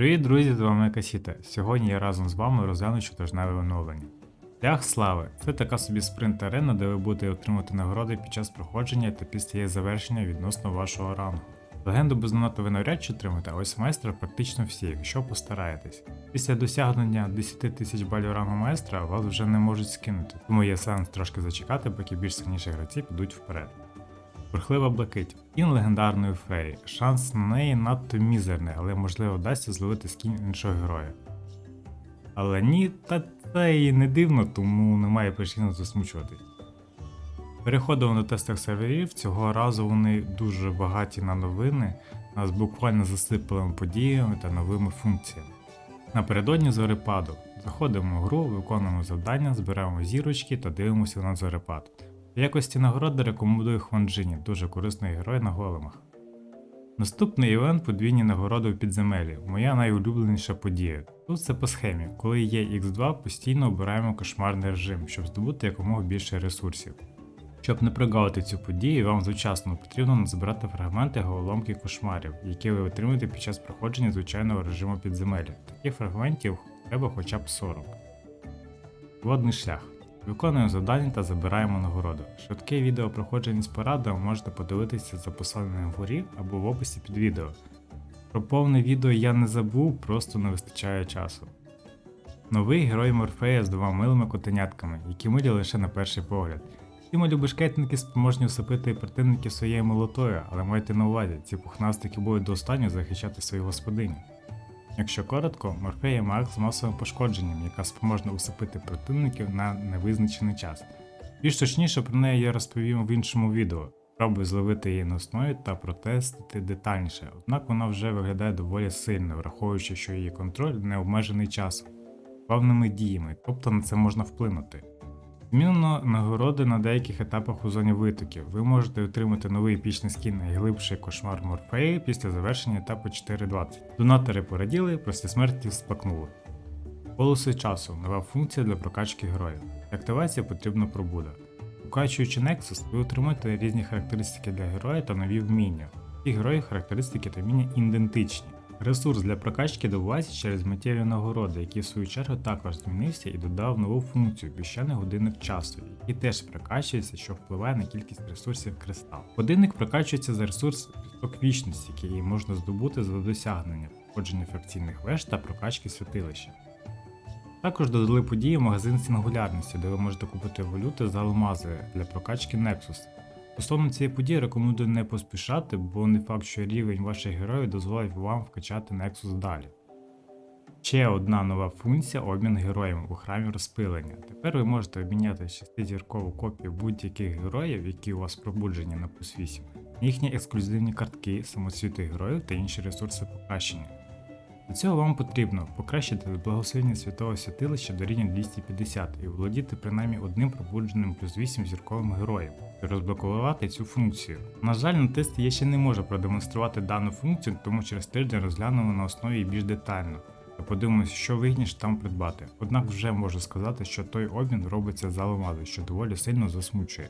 Привіт, друзі! З вами Касіта. Сьогодні я разом з вами розгляну щотижневе оновлення. Шлях слави це така собі спринт арена, де ви будете отримувати нагороди під час проходження та після її завершення відносно вашого рангу. Легенду без бездонату ви навряд чи отримаєте, а ось майстра практично всі, якщо постараєтесь. Після досягнення 10 тисяч балів рангу майстра вас вже не можуть скинути, тому є сенс трошки зачекати, поки більш сильніші гравці підуть вперед. Бурхлива блакить. Кін легендарної феї. Шанс на неї надто мізерний, але можливо вдасться зловити скін іншого героя. Але ні, та це і не дивно, тому немає причин засмучуватись. Переходимо до тестових серверів. Цього разу вони дуже багаті на новини, нас буквально засипали подіями та новими функціями. Напередодні зорепаду. Заходимо в гру, виконуємо завдання, збираємо зірочки та дивимося на зорепад. Якості нагороди рекомендую Хванджині, дуже корисний герой на големах. Наступний івент подвійні нагороди в підземелі, моя найулюбленіша подія. Тут все по схемі, коли є X2, постійно обираємо кошмарний режим, щоб здобути якомога більше ресурсів. Щоб не прогавити цю подію, вам звичайно потрібно назбирати фрагменти головоломки кошмарів, які ви отримаєте під час проходження звичайного режиму підземелля. Таких фрагментів треба хоча б 40. Водний шлях. Виконуємо завдання та забираємо нагороду. Швидке відео проходження з порадами можете подивитися за посиланням вгорі або в описі під відео. Про повне відео я не забув, просто не вистачає часу. Новий герой Морфея з двома милими котенятками, які милі лише на перший погляд. Ці малі бешкетники спроможні усипити противників своєю молотою, але майте на увазі, ці пухнастики будуть до останнього захищати свою господиню. Якщо коротко, Морфея маг з масовим пошкодженням, яка спроможна усипити противників на невизначений час. Більш точніше про неї я розповім в іншому відео. Спробую зловити її на основі та протестити детальніше, однак вона вже виглядає доволі сильно, враховуючи, що її контроль не обмежений часом, певними діями, тобто на це можна вплинути. Змінено нагороди на деяких етапах у зоні витоків. Ви можете отримати новий епічний скін найглибший кошмар Морфеї після завершення етапу 4.20. Донатори пораділи, прості смерті спакнули. Полоси часу нова функція для прокачки героїв. Для активації потрібна пробуда. Прокачуючи Nexus, ви отримаєте різні характеристики для героя та нові вміння. Ці герої характеристики та вміння ідентичні. Ресурс для прокачки добувається через миттєві нагороди, який в свою чергу також змінився і додав нову функцію піщаний годинник часу, який теж прокачується, що впливає на кількість ресурсів кристал. Годинник прокачується за ресурс пісток вічності, який можна здобути за досягнення, походження фракційних веж та прокачки святилища. Також додали події в магазин сингулярності, де ви можете купити валюти за алмази для прокачки Nexus. Стосовно цієї події рекомендую не поспішати, бо не факт, що рівень ваших героїв дозволить вам вкачати Nexus далі. Ще одна нова функція обмін героями у храмі розпилення. Тепер ви можете обміняти 6-зіркову копію будь-яких героїв, які у вас пробуджені на плюс 8, їхні ексклюзивні картки, самоцвіти героїв та інші ресурси покращення. Для цього вам потрібно покращити благословення святого святилища до рівня 250 і володіти принаймні одним пробудженим плюс 8 зірковим героєм і розблокувати цю функцію. На жаль, на тесті я ще не можу продемонструвати дану функцію, тому через тиждень розглянемо на основі її більш детально та подивимося, що вигідніше там придбати. Однак вже можу сказати, що той обмін робиться за алмази, що доволі сильно засмучує.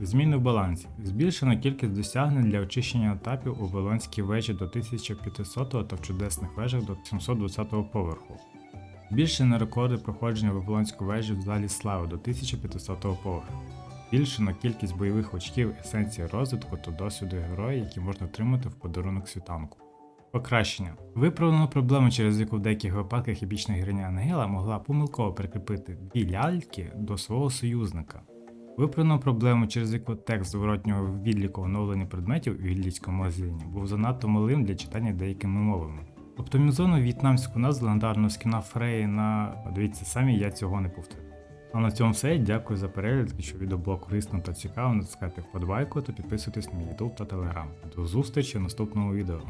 Зміни в балансі. Збільшена кількість досягнень для очищення етапів у Вавилонській вежі до 1500 та в чудесних вежах до 720 поверху. Збільшено рекорди проходження Вавилонської вежі в залі слави до 1500 поверху. Збільшено кількість бойових очків есенції розвитку та досвіду героя, які можна отримати в подарунок світанку. Покращення. Виправлено проблему, через яку в деяких випадках епічна героїня Ангела могла помилково прикріпити дві ляльки до свого союзника. Виправлено проблему, через яку текст зворотнього відліку оновлення предметів у гільдійському магазині був занадто малим для читання деякими мовами. Оптимізовано в'єтнамську назву легендарного скіна Фреї на дивіться самі, я цього не повторю. А на цьому все. Дякую за перегляд. Якщо відео було корисно та цікаво, натискайте вподобайку та підписуйтесь на мій YouTube та Telegram. До зустрічі в наступному відео.